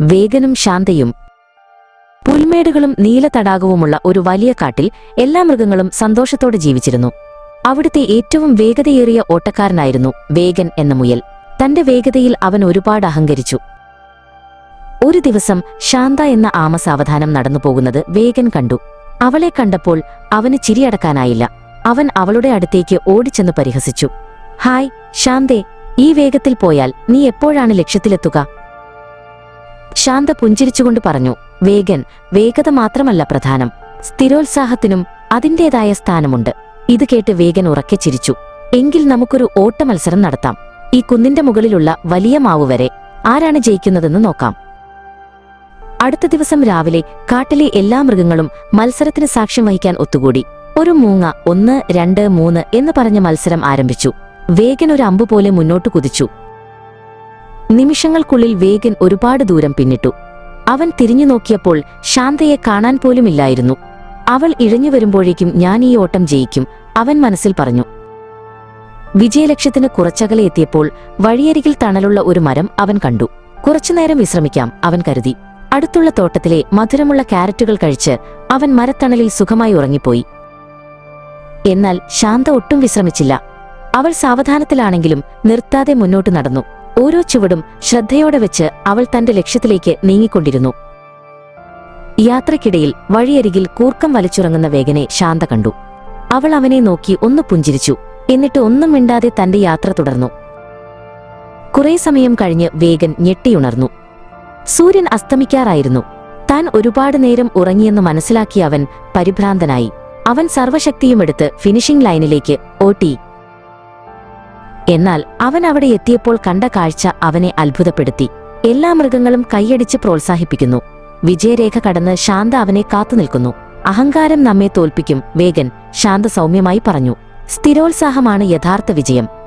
വേഗനും ശാന്തയും. പുൽമേടുകളും നീലതടാകവുമുള്ള ഒരു വലിയ കാട്ടിൽ എല്ലാ മൃഗങ്ങളും സന്തോഷത്തോടെ ജീവിച്ചിരുന്നു. അവിടുത്തെ ഏറ്റവും വേഗതയേറിയ ഓട്ടക്കാരനായിരുന്നു വേഗൻ എന്ന മുയൽ. തന്റെ വേഗതയിൽ അവൻ ഒരുപാട് അഹങ്കരിച്ചു. ഒരു ദിവസം ശാന്ത എന്ന ആമ സാവധാനം നടന്നു പോകുന്നത് വേഗൻ കണ്ടു. അവളെ കണ്ടപ്പോൾ അവന് ചിരിയടക്കാനായില്ല. അവൻ അവളുടെ അടുത്തേക്ക് ഓടിച്ചെന്ന് പരിഹസിച്ചു. ഹായ് ശാന്തേ ഈ വേഗത്തിൽ പോയാൽ നീ എപ്പോഴാണ് ലക്ഷ്യത്തിലെത്തുക? ശാന്ത പുഞ്ചിരിച്ചുകൊണ്ട് പറഞ്ഞു വേഗൻ വേഗത മാത്രമല്ല പ്രധാനം. സ്ഥിരോത്സാഹത്തിനും അതിന്റേതായ സ്ഥാനമുണ്ട്. ഇത് കേട്ട് വേഗൻ ഉറക്കെ ചിരിച്ചു. എങ്കിൽ നമുക്കൊരു ഓട്ടമത്സരം നടത്താം. ഈ കുന്നിന്റെ മുകളിലുള്ള വലിയ മാവ് വരെ. ആരാണ് ജയിക്കുന്നതെന്ന് നോക്കാം. അടുത്ത ദിവസം രാവിലെ കാട്ടിലെ എല്ലാ മൃഗങ്ങളും മത്സരത്തിന് സാക്ഷ്യം വഹിക്കാൻ ഒത്തുകൂടി. ഒരു മൂങ്ങ ഒന്ന് രണ്ട് മൂന്ന് എന്ന് പറഞ്ഞ മത്സരം ആരംഭിച്ചു. വേഗൻ ഒരു അമ്പ് പോലെ മുന്നോട്ട് കുതിച്ചു. നിമിഷങ്ങൾക്കുള്ളിൽ വേഗൻ ഒരുപാട് ദൂരം പിന്നിട്ടു. അവൻ തിരിഞ്ഞു നോക്കിയപ്പോൾ ശാന്തയെ കാണാൻ പോലുമില്ലായിരുന്നു. അവൾ ഇഴഞ്ഞു വരുമ്പോഴേക്കും ഞാൻ ഈ ഓട്ടം ജയിക്കും അവൻ മനസ്സിൽ പറഞ്ഞു. വിജയലക്ഷ്യത്തിന് കുറച്ചകലെ എത്തിയപ്പോൾ വഴിയരികിൽ തണലുള്ള ഒരു മരം അവൻ കണ്ടു. കുറച്ചുനേരം വിശ്രമിക്കാം അവൻ കരുതി. അടുത്തുള്ള തോട്ടത്തിലെ മധുരമുള്ള കാരറ്റുകൾ കഴിച്ച് അവൻ മരത്തണലിൽ സുഖമായി ഉറങ്ങിപ്പോയി. എന്നാൽ ശാന്ത ഒട്ടും വിശ്രമിച്ചില്ല. അവൾ സാവധാനത്തിലാണെങ്കിലും നിർത്താതെ മുന്നോട്ട് നടന്നു. ഓരോ ചുവടും ശ്രദ്ധയോടെ വെച്ച് അവൾ തന്റെ ലക്ഷ്യത്തിലേക്ക് നീങ്ങിക്കൊണ്ടിരുന്നു. യാത്രക്കിടയിൽ വഴിയരികിൽ കൂർക്കം വലിച്ചുറങ്ങുന്ന വേഗനെ ശാന്ത കണ്ടു. അവൾ അവനെ നോക്കി ഒന്ന് പുഞ്ചിരിച്ചു. എന്നിട്ട് ഒന്നും മിണ്ടാതെ തന്റെ യാത്ര തുടർന്നു. കുറേ സമയം കഴിഞ്ഞ് വേഗൻ ഞെട്ടിയുണർന്നു. സൂര്യൻ അസ്തമിക്കാറായിരുന്നു. താൻ ഒരുപാട് നേരം ഉറങ്ങിയെന്ന് മനസ്സിലാക്കിയ അവൻ പരിഭ്രാന്തനായി. അവൻ സർവശക്തിയുമെടുത്ത് ഫിനിഷിംഗ് ലൈനിലേക്ക് ഓട്ടി എന്നാൽ അവൻ അവിടെ എത്തിയപ്പോൾ കണ്ട കാഴ്ച അവനെ അത്ഭുതപ്പെടുത്തി. എല്ലാ മൃഗങ്ങളും കൈയടിച്ച് പ്രോത്സാഹിപ്പിക്കുന്നു. വിജയരേഖ കടന്ന് ശാന്ത അവനെ കാത്തുനിൽക്കുന്നു അഹങ്കാരം നമ്മെ തോൽപ്പിക്കും വേഗൻ ശാന്ത സൗമ്യമായി പറഞ്ഞു. സ്ഥിരോത്സാഹമാണ് യഥാർത്ഥ വിജയം.